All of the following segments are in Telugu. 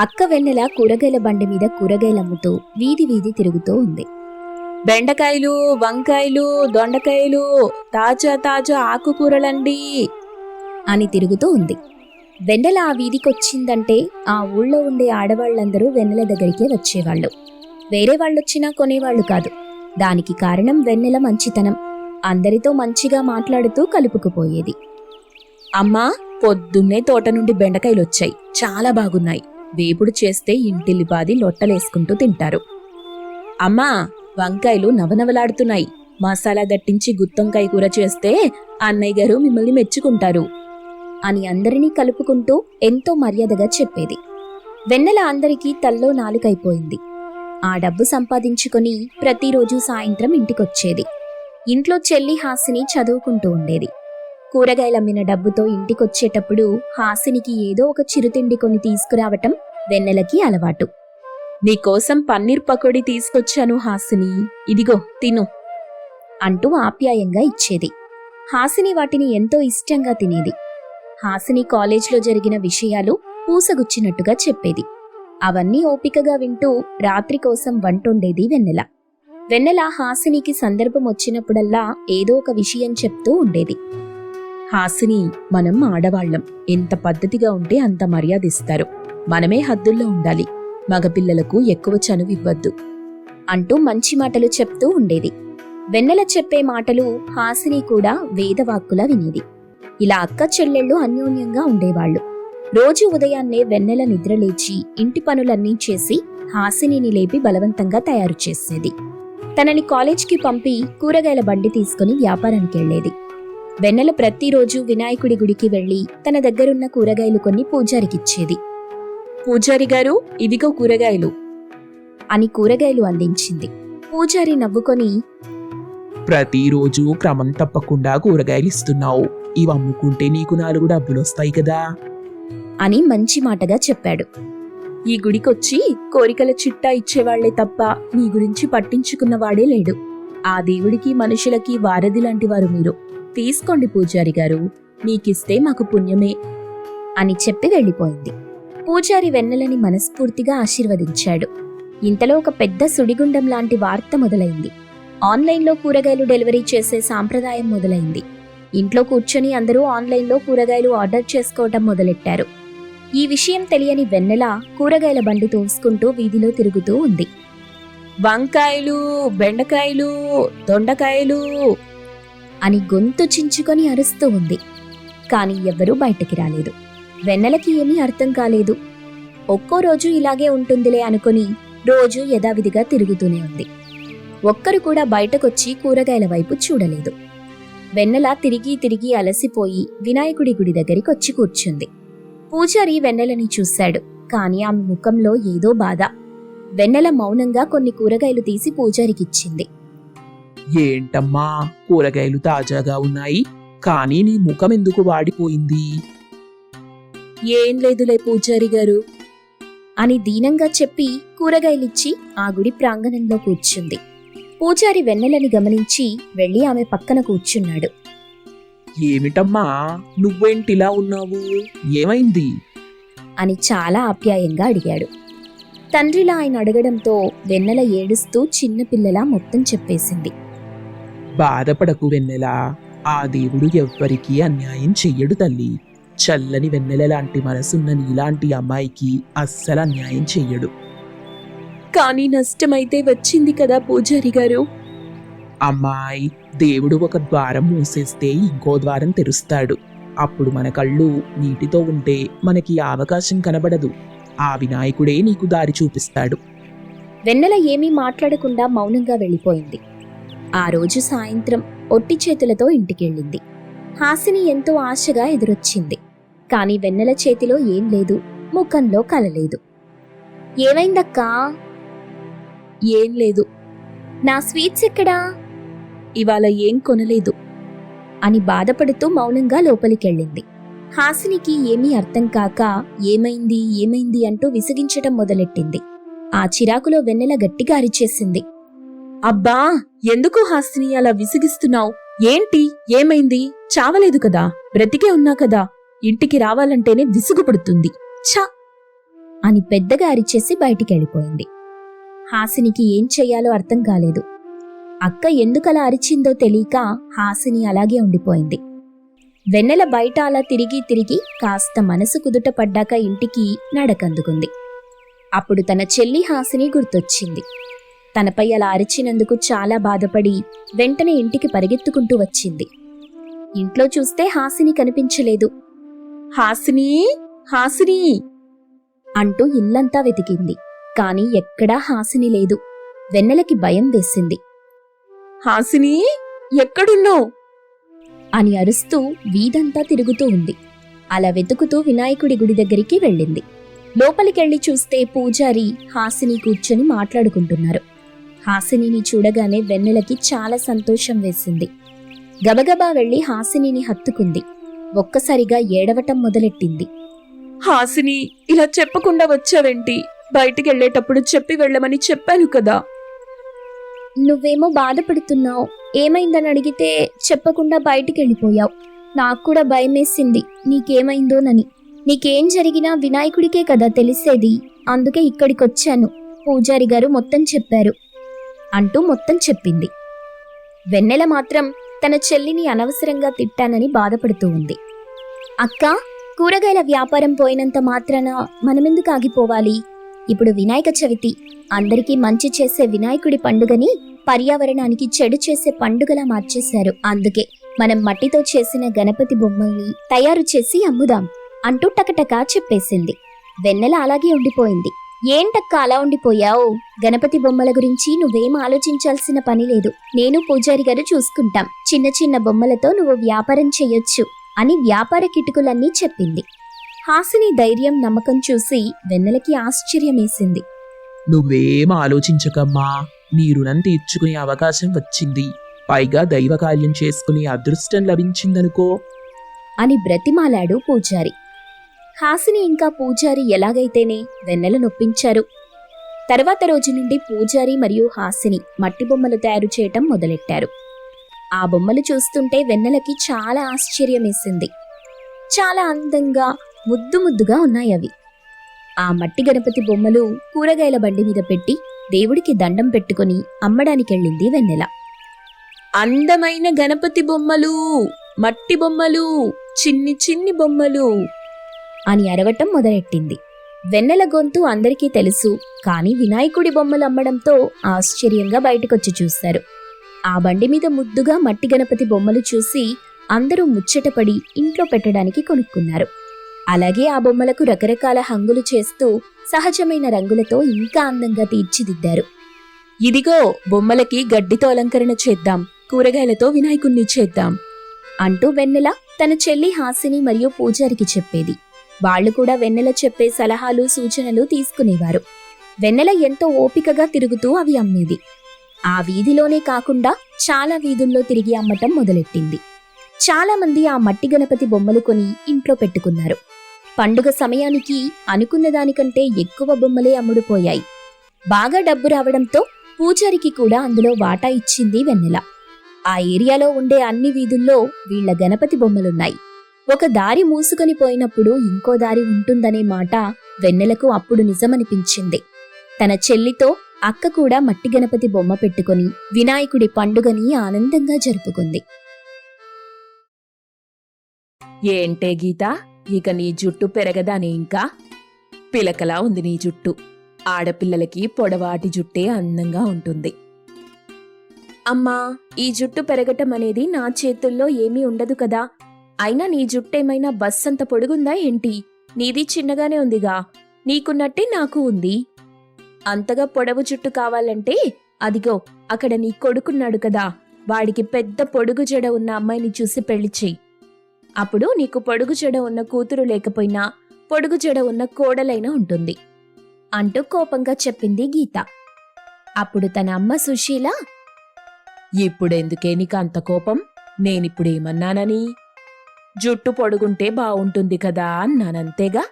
అక్క వెన్నెల కూరగాయల బండి మీద కూరగాయలు అమ్ముతూ వీధి వీధి తిరుగుతూ ఉంది. బెండకాయలు వంకాయలు దొండకాయలు తాజా తాజా ఆకుకూరలండి. అని తిరుగుతూ ఉంది. వెన్నెల ఆ వీధికొచ్చిందంటే ఆ ఊళ్ళో ఉండే ఆడవాళ్ళందరూ వెన్నెల దగ్గరికే వచ్చేవాళ్ళు. వేరే వాళ్ళొచ్చినా కొనేవాళ్ళు కాదు. దానికి కారణం వెన్నెల మంచితనం. అందరితో మంచిగా మాట్లాడుతూ కలుపుకుపోయేది. అమ్మా పొద్దున్నే తోట నుండి బెండకాయలు వచ్చాయి చాలా బాగున్నాయి. వేపుడు చేస్తే ఇంటిల్లిపాది లొట్టలేసుకుంటూ తింటారు. అమ్మా వంకాయలు నవనవలాడుతున్నాయి. మసాలా దట్టించి గుత్తొంకాయ కూర చేస్తే అన్నయ్య గారు మిమ్మల్ని మెచ్చుకుంటారు అని అందరినీ కలుపుకుంటూ ఎంతో మర్యాదగా చెప్పేది. వెన్నెల అందరికీ తల్లో నాలుకైపోయింది. ఆ డబ్బు సంపాదించుకొని ప్రతిరోజు సాయంత్రం ఇంటికొచ్చేది. ఇంట్లో చెల్లి హాసిని చదువుకుంటూ ఉండేది. కూరగాయలమ్మిన డబ్బుతో ఇంటికొచ్చేటప్పుడు హాసినికి ఏదో ఒక చిరుతిండి కొని తీసుకురావటం వెన్నెలకి అలవాటు. నీకోసం పన్నీర్ పకోడీ తీసుకొచ్చాను హాసిని. ఇదిగో తిను అంటూ ఆప్యాయంగా ఇచ్చేది. హాసిని వాటిని ఎంతో ఇష్టంగా తినేది. హాసిని కాలేజ్లో జరిగిన విషయాలు పూసగుచ్చినట్టుగా చెప్పేది. అవన్నీ ఓపికగా వింటూ రాత్రి కోసం వంటొండేది వెన్నెల. వెన్నెల హాసినికి సందర్భం వచ్చినప్పుడల్లా ఏదో ఒక విషయం చెప్తూ ఉండేది. హాసిని మనం ఆడవాళ్ళం ఎంత పద్ధతిగా ఉంటే అంత మర్యాద ఇస్తారు. మనమే హద్దుల్లో ఉండాలి. మగపిల్లలకు ఎక్కువ చనువు ఇవ్వద్దు. అంటూ మంచి మాటలు చెప్తూ ఉండేది. వెన్నెల చెప్పే మాటలు హాసిని కూడా వేదవాక్కులా వినేది. ఇలా అక్క చెల్లెళ్ళు అన్యోన్యంగా ఉండేవాళ్ళు రోజు ఉదయాన్నే వెన్నెల నిద్రలేచి ఇంటి పనులన్నీ చేసి హాసినిని లేపి బలవంతంగా తయారు చేసేది. తనని కాలేజ్కి పంపి కూరగాయల బండి తీసుకుని వ్యాపారానికి వెళ్ళేది వెన్నెల ప్రతిరోజు వినాయకుడి గుడికి వెళ్ళి తన దగ్గరున్న కూరగాయలు కొన్ని పూజారికిచ్చేది. పూజారి గారు ఇదిగో కూరగాయలు. అని కూరగాయలు అందించింది. పూజారి నవ్వుకొని ప్రతిరోజు క్రమం తప్పకుండా కూరగాయలు ఇస్తున్నావు. ఇవి అమ్ముకుంటే నీకు నాలుగు డబ్బులొస్తాయి కదా. అని మంచి మాటగా చెప్పాడు. ఈ గుడికొచ్చి కోరికల చిట్టా ఇచ్చేవాళ్ళే తప్ప నీ గురించి పట్టించుకున్నవాడే లేడు. ఆ దేవుడికి మనుషులకి వారధి లాంటి వారు మీరు. తీసుకోండి పూజారి గారు నీకిస్తే మాకు పుణ్యమే అని చెప్పి వెళ్ళిపోయింది. పూజారి వెన్నెలని మనస్ఫూర్తిగా ఆశీర్వదించాడు. ఇంతలో ఒక పెద్ద సుడిగుండం లాంటి వార్త మొదలైంది. ఆన్లైన్లో కూరగాయలు డెలివరీ చేసే సాంప్రదాయం మొదలైంది. ఇంట్లో కూర్చొని అందరూ ఆన్లైన్లో కూరగాయలు ఆర్డర్ చేసుకోవటం మొదలెట్టారు. ఈ విషయం తెలియని వెన్నెల కూరగాయల బండి తోసుకుంటూ వీధిలో తిరుగుతూ ఉంది. వంకాయలు బెండకాయలు దొండకాయలు అని గొంతు చించుకొని అరుస్తూ ఉంది. కాని ఎవ్వరూ బయటికి రాలేదు. వెన్నెలకి ఏమీ అర్థం కాలేదు. ఒక్కో రోజు ఇలాగే ఉంటుందిలే అనుకుని రోజు యథావిధిగా తిరుగుతూనే ఉంది. ఒక్కరు కూడా బయటకొచ్చి కూరగాయల వైపు చూడలేదు. వెన్నెల తిరిగి తిరిగి అలసిపోయి వినాయకుడి గుడి దగ్గరికి వచ్చి కూర్చుంది. పూజారి వెన్నెలని చూశాడు. కాని ఆమె ముఖంలో ఏదో బాధ. వెన్నెల మౌనంగా కొన్ని కూరగాయలు తీసి పూజారికిచ్చింది. ఏంటమ్మా? కూరగాయలు తాజాగా ఉన్నాయి. కానీ నీ ముఖం ఎందుకు వాడిపోయింది? ఏం లేదులే పూజారి గారు. అని దీనంగా చెప్పి కూరగాయలిచ్చి ఆ గుడి ప్రాంగణంలో కూర్చుంది. పూజారి వెన్నెలని గమనించి వెళ్ళి ఆమె పక్కన కూర్చున్నాడు. ఏమిటమ్మా? నువ్వేంటిలా ఉన్నావు? ఏమైంది? అని చాలా ఆప్యాయంగా అడిగాడు. తండ్రిలా ఆయన అడగడంతో వెన్నెల ఏడుస్తూ చిన్నపిల్లలా మొత్తం చెప్పేసింది. బాధపడకు వెన్నెలా. ఆ దేవుడు ఎవ్వరికీ అన్యాయం చెయ్యడు తల్లి. చల్లని వెన్నెల లాంటి మనసున్న నీలాంటి అమ్మాయికి అస్సలు అన్యాయం చెయ్యడు. కానీ నష్టమైతే వచ్చింది కదా పూజారి గారు? అమ్మాయి దేవుడు ఒక ద్వారం మూసేస్తే ఇంకో ద్వారం తెరుస్తాడు. అప్పుడు మన కళ్ళు నీటితో ఉంటే మనకి ఆ అవకాశం కనబడదు. ఆ వినాయకుడే నీకు దారి చూపిస్తాడు. వెన్నెల ఏమీ మాట్లాడకుండా మౌనంగా వెళ్ళిపోయింది. ఆ రోజు సాయంత్రం ఒట్టి చేతులతో ఇంటికెళ్ళింది. హాసిని ఎంతో ఆశగా ఎదురొచ్చింది. కాని వెన్నెల చేతిలో ఏం లేదు ముఖంలో కలలేదు ఏమైందక్కా? ఏం లేదు. నా స్వీట్స్ ఎక్కడా? ఇవాళ ఏం కొనలేదు. అని బాధపడుతూ మౌనంగా లోపలికెళ్ళింది. హాసినికి ఏమీ అర్థం కాక ఏమైంది? ఏమైంది? అంటూ విసిగించటం మొదలెట్టింది. ఆ చిరాకులో వెన్నెల గట్టిగా అరిచేసింది. అబ్బా ఎందుకు హాసిని అలా విసిగిస్తున్నావు? ఏంటి? ఏమైంది? చావలేదు కదా? బ్రతికే ఉన్నా కదా? ఇంటికి రావాలంటేనే విసుగుపడుతుంది. ఛ! అని పెద్దగా అరిచేసి బయటికెళ్ళిపోయింది. హాసినికి ఏం చెయ్యాలో అర్థం కాలేదు. అక్క ఎందుకలా అరిచిందో తెలియక హాసిని అలాగే ఉండిపోయింది. వెన్నెల బయట అలా తిరిగి తిరిగి కాస్త మనసు కుదుట పడ్డాక ఇంటికి నడకందుకుంది. అప్పుడు తన చెల్లి హాసిని గుర్తొచ్చింది. తనపై అలా అరిచినందుకు చాలా బాధపడి వెంటనే ఇంటికి పరిగెత్తుకుంటూ వచ్చింది. ఇంట్లో చూస్తే హాసిని కనిపించలేదు. హాసిని హాసిని! అంటూ ఇల్లంతా వెతికింది. కాని ఎక్కడా హాసిని లేదు. వెన్నెలకి భయం వేసింది. హాసిని ఎక్కడున్నావు? అని అరుస్తూ వీధంతా తిరుగుతూ ఉంది. అలా వెతుకుతూ వినాయకుడి గుడి దగ్గరికి వెళ్ళింది. లోపలికెళ్ళి చూస్తే పూజారి హాసిని కూర్చొని మాట్లాడుకుంటున్నారు. హాసినిని చూడగానే వెన్నెలకి చాలా సంతోషం వేసింది. గబగబా వెళ్ళి హాసినిని హత్తుకుంది. ఒక్కసారిగా ఏడవటం మొదలెట్టింది. హాసిని ఇలా చెప్పకుండా వచ్చావేంటి? బయటికెళ్ళేటప్పుడు చెప్పి వెళ్ళమని చెప్పాను కదా. నువ్వేమో బాధపడుతున్నావు. ఏమైందని అడిగితే చెప్పకుండా బయటికెళ్ళిపోయావు నాకు కూడా భయమేసింది నీకేమైందోనని. నీకేం జరిగినా వినాయకుడికే కదా తెలిసేది. అందుకే ఇక్కడికొచ్చాను. పూజారి గారు మొత్తం చెప్పారు. అంటూ మొత్తం చెప్పింది. వెన్నెల మాత్రం తన చెల్లిని అనవసరంగా తిట్టానని బాధపడుతూ ఉంది. అక్క కూరగాయల వ్యాపారం పోయినంత మాత్రాన మనమెందుకు ఆగిపోవాలి? ఇప్పుడు వినాయక చవితి. అందరికీ మంచి చేసే వినాయకుడి పండుగని పర్యావరణానికి చెడు చేసే పండుగలా మార్చేశారు. అందుకే మనం మట్టితో చేసిన గణపతి బొమ్మల్ని తయారు చేసి అమ్ముదాం అంటూ టకటకా చెప్పేసింది. వెన్నెల అలాగే ఉండిపోయింది. ఏంటక్క అలా ఉండిపోయావు? గణపతి బొమ్మల గురించి నువ్వేం ఆలోచించాల్సిన పని లేదు. నేను పూజారి గారు చూసుకుంటాం. చిన్న చిన్న బొమ్మలతో నువ్వు వ్యాపారం చెయ్యొచ్చు అని వ్యాపార కిటుకులన్నీ చెప్పింది. హాసిని ధైర్యం నమ్మకం చూసి వెన్నెలకి ఆశ్చర్యమేసింది. నువ్వేం ఆలోచించకమ్మా. నీ రుణం తీర్చుకునే అవకాశం వచ్చింది. పైగా దైవ కార్యం చేసుకునే అదృష్టం లభించిందనుకో. అని బ్రతిమాలాడు పూజారి. హాసిని ఇంకా పూజారి ఎలాగైతేనే వెన్నెల నొప్పించారు. తర్వాత రోజు నుండి పూజారి మరియు హాసిని మట్టి బొమ్మలు తయారు చేయటం మొదలెట్టారు. ఆ బొమ్మలు చూస్తుంటే వెన్నెలకి చాలా ఆశ్చర్యమేసింది. చాలా అందంగా ముద్దు ముద్దుగా ఉన్నాయి అవి. ఆ మట్టి గణపతి బొమ్మలు కూరగాయల బండి మీద పెట్టి దేవుడికి దండం పెట్టుకుని అమ్మడానికెళ్ళింది వెన్నెల. అందమైన గణపతి బొమ్మలు మట్టి బొమ్మలు చిన్ని చిన్ని బొమ్మలు అని అరవటం మొదలెట్టింది. వెన్నెల గొంతు అందరికీ తెలుసు కానీ వినాయకుడి బొమ్మలు అమ్మడంతో ఆశ్చర్యంగా బయటకొచ్చి చూశారు. ఆ బండి మీద ముద్దుగా మట్టి గణపతి బొమ్మలు చూసి అందరూ ముచ్చటపడి ఇంట్లో పెట్టడానికి కొనుక్కున్నారు. అలాగే ఆ బొమ్మలకు రకరకాల హంగులు చేస్తూ సహజమైన రంగులతో ఇంకా అందంగా తీర్చిదిద్దారు. ఇదిగో బొమ్మలకి గడ్డితో అలంకరణ చేద్దాం కూరగాయలతో వినాయకుణ్ణి చేద్దాం అంటూ వెన్నెల తన చెల్లి హాసిని మరియు పూజారికి చెప్పేది. వాళ్ళు కూడా వెన్నెల చెప్పే సలహాలు సూచనలు తీసుకునేవారు. వెన్నెల ఎంతో ఓపికగా తిరుగుతూ అవి అమ్మేది. ఆ వీధిలోనే కాకుండా చాలా వీధుల్లో తిరిగి అమ్మటం మొదలెట్టింది. చాలామంది ఆ మట్టి గణపతి బొమ్మలు కొని ఇంట్లో పెట్టుకున్నారు. పండుగ సమయానికి అనుకున్న దానికంటే ఎక్కువ బొమ్మలే అమ్ముడుపోయాయి బాగా డబ్బు రావడంతో పూజారికి కూడా అందులో వాటా ఇచ్చింది వెన్నెల. ఆ ఏరియాలో ఉండే అన్ని వీధుల్లో వీళ్ళ గణపతి బొమ్మలున్నాయి. ఒక దారి మూసుకొని పోయినప్పుడు ఇంకో దారి ఉంటుందనే మాట వెన్నెలకు అప్పుడు నిజమనిపించింది. తన చెల్లితో అక్క కూడా మట్టి గణపతి బొమ్మ పెట్టుకుని వినాయకుడి పండుగని ఆనందంగా జరుపుకుంది. ఏంటే గీత? ఇక నీ జుట్టు పెరగదానే ఇంకా? పిలకలా ఉంది నీ జుట్టు. ఆడపిల్లలకి పొడవాటి జుట్టే అందంగా ఉంటుంది. అమ్మా ఈ జుట్టు పెరగటం అనేది నా చేతుల్లో ఏమీ ఉండదు కదా? అయినా నీ జుట్టేమైనా బస్ అంత పొడుగుందా ఏంటి? నీది చిన్నగానే ఉందిగా. నీకున్నట్టే నాకు ఉంది. అంతగా పొడవు జుట్టు కావాలంటే అదిగో అక్కడ నీ కొడుకున్నాడు కదా. వాడికి పెద్ద పొడుగు జడ ఉన్న అమ్మాయిని చూసి పెళ్ళి చెయ్యి. అప్పుడు నీకు పొడుగు జడ ఉన్న కూతురు లేకపోయినా పొడుగు జడ ఉన్న కోడలైనా ఉంటుంది. అంటూ కోపంగా చెప్పింది గీత. అప్పుడు తన అమ్మ సుశీల ఇప్పుడెందుకే నీకు అంత కోపం నేనిప్పుడేమన్నానని జుట్టు పొడుగుంటే బావుంటుంది కదా అన్నానంతేగా.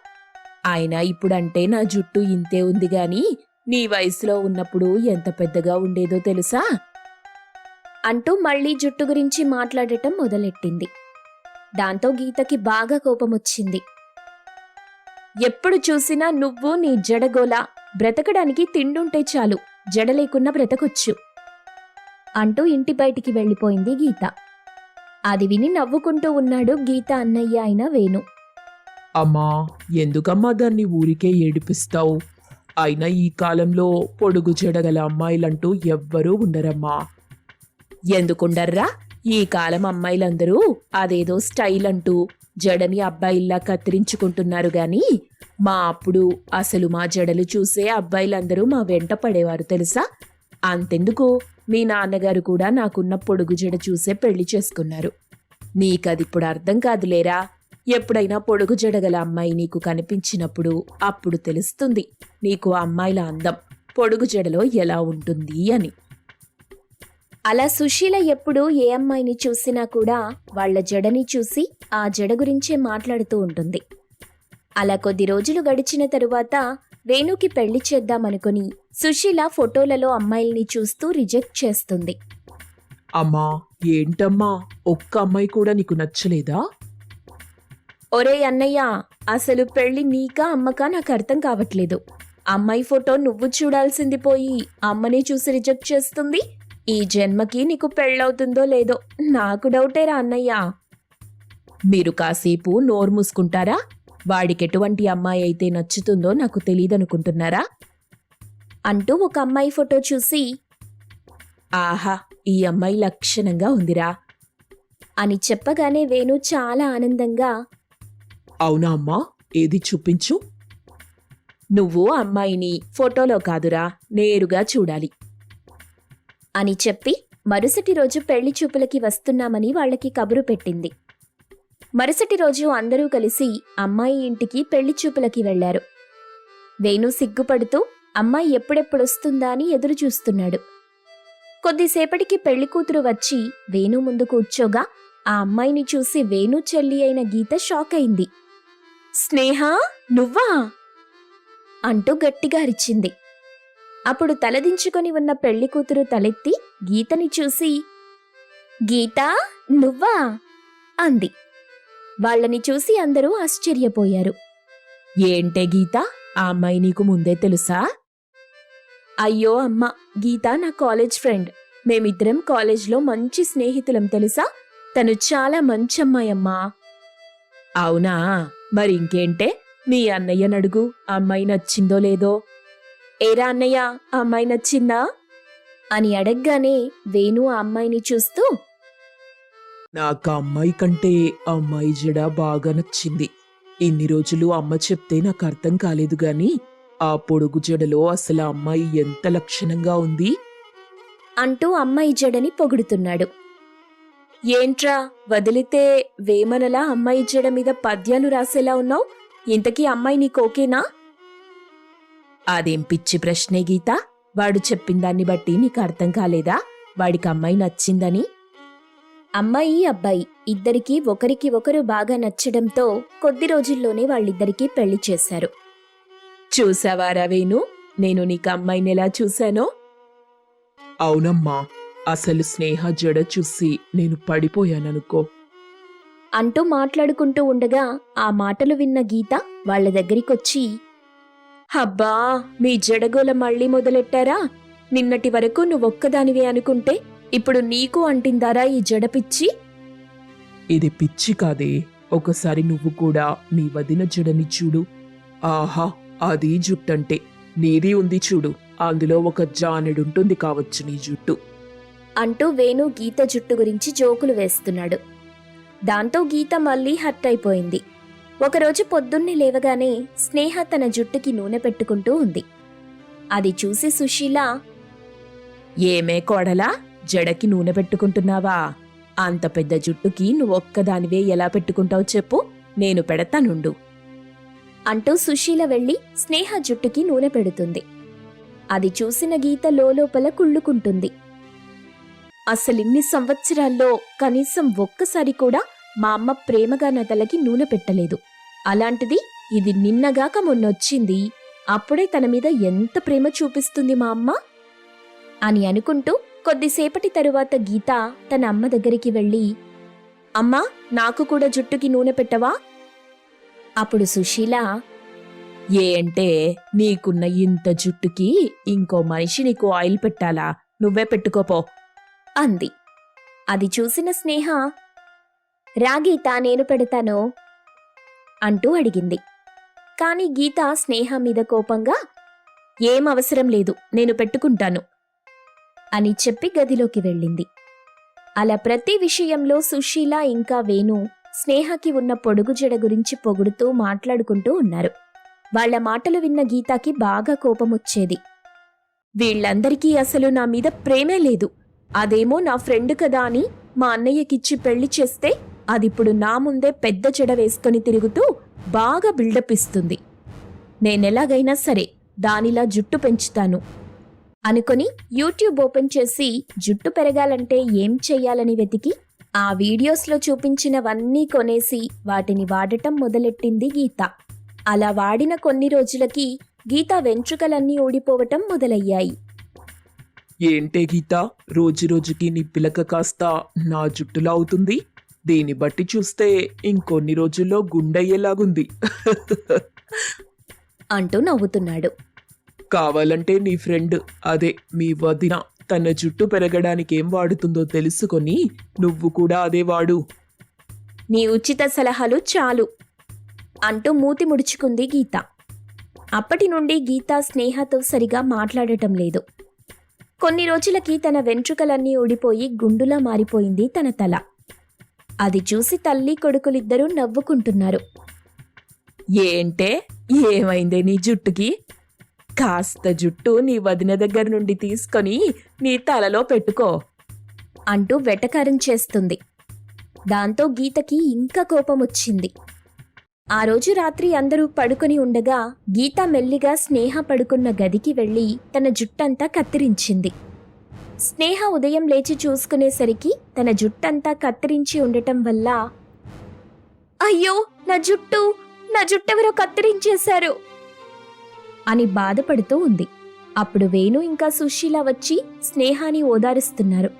అయినా ఇప్పుడంటే నా జుట్టు ఇంతే ఉంది గాని నీ వయసులో ఉన్నప్పుడు ఎంత పెద్దగా ఉండేదో తెలుసా? అంటూ మళ్ళీ జుట్టు గురించి మాట్లాడటం మొదలెట్టింది. దాంతో గీతకి బాగా కోపమొచ్చింది. ఎప్పుడు చూసినా నువ్వు నీ జడగోల బ్రతకడానికి తిండుంటే చాలు జడ లేకున్నా బ్రతకొచ్చు అంటూ ఇంటి బయటికి వెళ్ళిపోయింది గీత. అది విని నవ్వుకుంటూ ఉన్నాడు గీత అన్నయ్య అయిన వేణు. అమ్మా ఎందుకమ్మా దాన్ని ఊరికే ఏడిపిస్తావు? అయినా ఈ కాలంలో పొడుగు చెడగల అమ్మాయిలంటూ ఎవ్వరూ ఉండరమ్మా. ఎందుకుండర్రా? ఈ కాలం అమ్మాయిలందరూ అదేదో స్టైల్ అంటూ జడని అబ్బాయిల్లా కత్తిరించుకుంటున్నారు గాని మా అప్పుడు అసలు మా జడలు చూసే అబ్బాయిలందరూ మా వెంట పడేవారు తెలుసా? అంతెందుకు? మీ నాన్నగారు కూడా నాకున్న పొడుగు జడ చూసే పెళ్ళి చేసుకున్నారు. నీకదిప్పుడు అర్థం కాదులేరా? ఎప్పుడైనా పొడుగు జడగల అమ్మాయి నీకు కనిపించినప్పుడు అప్పుడు తెలుస్తుంది నీకు ఆ అమ్మాయిల అందం పొడుగు జడలో ఎలా ఉంటుంది అని. అలా సుశీల ఎప్పుడు ఏ అమ్మాయిని చూసినా కూడా వాళ్ళ జడని చూసి ఆ జడ గురించే మాట్లాడుతూ ఉంటుంది. అలా కొద్ది రోజులు గడిచిన తరువాత వేణుకి పెళ్ళి చేద్దామనుకుని సుశీల ఫోటోలలో అమ్మాయిల్ని చూస్తూ రిజెక్ట్ చేస్తుంది. అమ్మా ఏంటమ్మా? ఒక్క అమ్మాయి కూడా నీకు నచ్చలేదా? ఒరే అన్నయ్య అసలు పెళ్ళి నీకా అమ్మకా నాకు అర్థం కావట్లేదు. అమ్మాయి ఫోటో నువ్వు చూడాల్సింది పోయి అమ్మనే చూసి రిజెక్ట్ చేస్తుంది. ఈ జన్మకి నీకు పెళ్ళవుతుందో లేదో నాకు డౌటేరా అన్నయ్య. మీరు కాసేపు నోరు మూసుకుంటారా? వాడికి ఎటువంటి అమ్మాయి అయితే నచ్చుతుందో నాకు తెలియదనుకుంటున్నారా అంటూ ఒక అమ్మాయి ఫోటో చూసి ఆహా ఈ అమ్మాయి లక్షణంగా ఉందిరా అని చెప్పగానే వేణు చాలా ఆనందంగా అవునా అమ్మా? ఏది చూపించు? నువ్వు అమ్మాయిని ఫోటోలో కాదురా నేరుగా చూడాలి అని చెప్పి మరుసటి రోజు పెళ్ళి చూపులకి వస్తున్నామని వాళ్ళకి కబురు పెట్టింది. మరుసటి రోజు అందరూ కలిసి అమ్మాయి ఇంటికి పెళ్ళి చూపులకి వెళ్ళారు వేణు సిగ్గుపడుతూ అమ్మాయి ఎప్పుడెప్పుడొస్తుందా అని ఎదురు చూస్తున్నాడు కొద్దిసేపటికి పెళ్ళి కూతురు వచ్చి వేణు ముందు కూర్చోగా ఆ అమ్మాయిని చూసి వేణు చెల్లి అయిన గీత షాక్ అయింది. స్నేహ నువ్వా? అంటూ గట్టిగా అరిచింది. అప్పుడు తలదించుకొని ఉన్న పెళ్ళి కూతురు తలెత్తి గీతని చూసి గీత నువ్వా అంది. వాళ్ళని చూసి అందరూ ఆశ్చర్యపోయారు. ఏంటే గీత? ఆ అమ్మాయి నీకు ముందే తెలుసా? అయ్యో అమ్మ గీత నా కాలేజ్ ఫ్రెండ్. మేమిద్దరం కాలేజ్లో మంచి స్నేహితులం తెలుసా? తను చాలా మంచి అమ్మాయి అమ్మా. అవునా? మరి ఇంకేంటే? మీ అన్నయ్య నడుగు అమ్మాయి నచ్చిందో లేదో. ఏరా అన్నయ్య ఆ అమ్మాయి నచ్చిందా? అని అడగగానే వేణు ఆ అమ్మాయిని చూస్తూ నాకు అమ్మాయి కంటే అమ్మాయి జడ బాగా నచ్చింది. ఇన్ని రోజులు అమ్మ చెప్తే నాకు అర్థం కాలేదు గాని ఆ పొడుగు జడలో అసలు ఆ అమ్మాయి ఎంత లక్షణంగా ఉంది? అంటూ అమ్మాయి జడని పొగుడుతున్నాడు. ఏంట్రా వదిలితే వేమనలా అమ్మాయి జడ మీద పద్యాలు రాసేలా ఉన్నావు? ఇంతకీ అమ్మాయి నీకు ఓకేనా? అదేం పిచ్చి ప్రశ్నే గీత? వాడు చెప్పిన దాన్ని బట్టి నీకు అర్థం కాలేదా? వాడికి అమ్మాయి నచ్చిందని? అమ్మాయి అబ్బాయి ఇద్దరికీ ఒకరికి ఒకరు బాగా నచ్చడంతో కొద్ది రోజుల్లోనే వాళ్ళిద్దరికీ పెళ్ళి చేశారు. చూసావారా వేణు నేను నీకు అమ్మాయిని ఎలా చూశానో? అవునమ్మా అసలు స్నేహ జడ చూసి నేను పడిపోయాననుకో. అంటూ మాట్లాడుకుంటూ ఉండగా ఆ మాటలు విన్న గీత వాళ్ళ దగ్గరికొచ్చి అబ్బా మీ జడగోల మళ్ళీ మొదలెట్టారా? నిన్నటి వరకు నువ్వొక్కదానివే అనుకుంటే ఇప్పుడు నీకు అంటిందారా ఈ జడపిచ్చి ఇది పిచ్చి కాదే. ఒకసారి నువ్వు కూడా నీ వదిన జడని చూడు. ఆహా అది జుట్టంటే. నీది ఉంది చూడు. అందులో ఒక జానెడుంటుంది కావచ్చు నీ జుట్టు. అంటూ వేణు గీత జుట్టు గురించి జోకులు వేస్తున్నాడు. దాంతో గీత మళ్ళీ హర్ట్ అయిపోయింది ఒకరోజు పొద్దున్నే లేవగానే స్నేహ తన జుట్టుకి నూనె పెట్టుకుంటూ ఉంది. అది చూసి సుశీల ఏమే కోడలా? జడకి నూనె పెట్టుకుంటున్నావా? అంత పెద్ద జుట్టుకి నువ్వొక్కదానివే ఎలా పెట్టుకుంటావు చెప్పు? నేను పెడతానుండు. అంటూ సుశీల వెళ్ళి స్నేహ జుట్టుకి నూనె పెడుతుంది. అది చూసిన గీత లోపల కుళ్ళుకుంటుంది. అసలిన్ని సంవత్సరాల్లో కనీసం ఒక్కసారి కూడా మా అమ్మ ప్రేమగా నా తలకి నూనె పెట్టలేదు. అలాంటిది ఇది నిన్నగాక మొన్నొచ్చింది. అప్పుడే తన మీద ఎంత ప్రేమ చూపిస్తుంది మా అమ్మ? అని అనుకుంటూ కొద్దిసేపటి తరువాత గీత తన అమ్మ దగ్గరికి వెళ్ళి అమ్మా నాకు కూడా జుట్టుకి నూనె పెట్టవా? అప్పుడు సుశీల ఏంటే నీకున్న ఇంత జుట్టుకి ఇంకో మనిషి నీకు ఆయిల్ పెట్టాలా? నువ్వే పెట్టుకోపో అంది. అది చూసిన స్నేహ రాగీత నేను పెడతాను అంటూ అడిగింది. కాని గీత స్నేహ మీద కోపంగా ఏం అవసరం లేదు నేను పెట్టుకుంటాను. అని చెప్పి గదిలోకి వెళ్ళింది. అలా ప్రతి విషయంలో సుశీల ఇంకా వేణు స్నేహకి ఉన్న పొడుగు జడ గురించి పొగుడుతూ మాట్లాడుకుంటూ ఉన్నారు. వాళ్ళ మాటలు విన్న గీతాకి బాగా కోపమొచ్చేది. వీళ్ళందరికీ అసలు నా మీద ప్రేమే లేదు. అదేమో నా ఫ్రెండ్ కదా అని మా అన్నయ్యకిచ్చి పెళ్ళి చేస్తే అదిప్పుడు నా ముందే పెద్ద చెడ వేసుకొని తిరుగుతూ బాగా బిల్డప్ ఇస్తుంది. నేనెలాగైనా సరే దానిలా జుట్టు పెంచుతాను. అనుకొని యూట్యూబ్ ఓపెన్ చేసి జుట్టు పెరగాలంటే ఏం చెయ్యాలని వెతికి ఆ వీడియోస్లో చూపించినవన్నీ కొనేసి వాటిని వాడటం మొదలెట్టింది గీత. అలా వాడిన కొన్ని రోజులకి గీత వెంట్రుకలన్నీ ఊడిపోవటం మొదలయ్యాయి. ఏంటే గీత? రోజు రోజుకి నీ పిలక కాస్త నా జుట్టులా అవుతుంది. దీన్ని బట్టి చూస్తే ఇంకొన్ని రోజుల్లో గుండయ్యేలాగుంది. అంటూ నవ్వుతున్నాడు. కావాలంటే నీ ఫ్రెండ్ అదే మీ వదిన తన జుట్టు పెరగడానికి ఏం వాడుతుందో తెలుసుకొని నువ్వు కూడా అదే వాడు. నీ ఉచిత సలహాలు చాలు అంటూ మూతి ముడుచుకుంది గీత. అప్పటి నుండి గీత స్నేహతో సరిగా మాట్లాడటం లేదు. కొన్ని రోజులకి తన వెంట్రుకలన్నీ ఊడిపోయి గుండులా మారిపోయింది తన తల. అది చూసి తల్లి కొడుకులిద్దరూ నవ్వుకుంటున్నారు. ఏంటే? ఏమైందే నీ జుట్టుకి? కాస్త జుట్టు నీ వదిన దగ్గర నుండి తీసుకొని నీ తలలో పెట్టుకో అంటూ వెటకారం చేస్తుంది. దాంతో గీతకి ఇంకా కోపం వచ్చింది ఆ రోజు రాత్రి అందరూ పడుకొని ఉండగా గీత మెల్లిగా స్నేహ పడుకున్న గదికి వెళ్ళి తన జుట్టంతా కత్తిరించింది. స్నేహ ఉదయం లేచి చూసుకునేసరికి తన జుట్టంతా కత్తిరించి ఉండటం వల్ల అయ్యో! నా జుట్టు! నా జుట్టెవరో కత్తిరించేశారు! అని బాధపడుతూ ఉంది. అప్పుడు వేణు ఇంకా సుశీల వచ్చి స్నేహాని ఓదారుస్తున్నారు.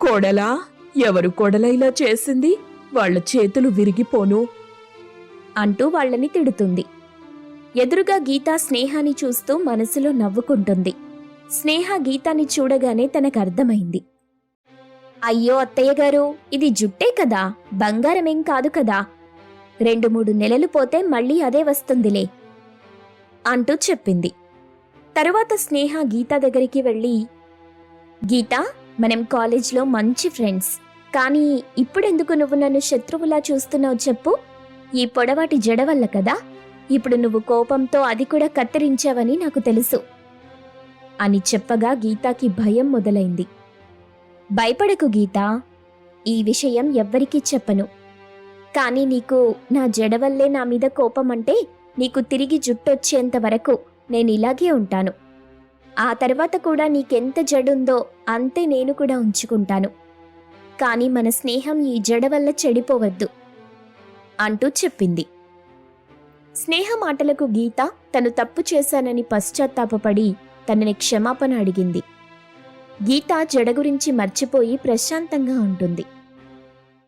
కోడలా ఎవరు కోడల ఇలా చేసింది? వాళ్ళ చేతులు విరిగిపోను. అంటూ వాళ్ళని తిడుతుంది. ఎదురుగా గీత స్నేహాని చూస్తూ మనసులో నవ్వుకుంటుంది. స్నేహ గీతాని చూడగానే తనకు అర్థమైంది. అయ్యో అత్తయ్య గారు ఇది జుట్టే కదా? బంగారమేం కాదు కదా? రెండు మూడు నెలలు పోతే మళ్ళీ అదే వస్తుందిలే. అంటూ చెప్పింది. తరువాత స్నేహ గీత దగ్గరికి వెళ్ళి గీత మనం కాలేజ్లో మంచి ఫ్రెండ్స్. కానీ ఇప్పుడెందుకు నువ్వు నన్ను శత్రువులా చూస్తున్నావు చెప్పు? ఈ పొడవాటి జడ వల్ల కదా? ఇప్పుడు నువ్వు కోపంతో అది కూడా కత్తిరించావని నాకు తెలుసు. అని చెప్పగా గీతాకి భయం మొదలైంది. భయపడకు గీత. ఈ విషయం ఎవ్వరికీ చెప్పను. కానీ నీకు నా జడ వల్లే నా మీద కోపం అంటే నీకు తిరిగి జుట్టొచ్చేంత వరకు నేను ఇలాగే ఉంటాను. ఆ తర్వాత కూడా నీకెంత జడుందో అంతే నేను కూడా ఉంచుకుంటాను. కానీ మన స్నేహం ఈ జడ వల్ల చెడిపోవద్దు అంటూ చెప్పింది. స్నేహ మాటలకు గీత తను తప్పు చేశానని పశ్చాత్తాపపడి తనని క్షమాపణ అడిగింది. గీత జడ గురించి మర్చిపోయి ప్రశాంతంగా ఉంటుంది.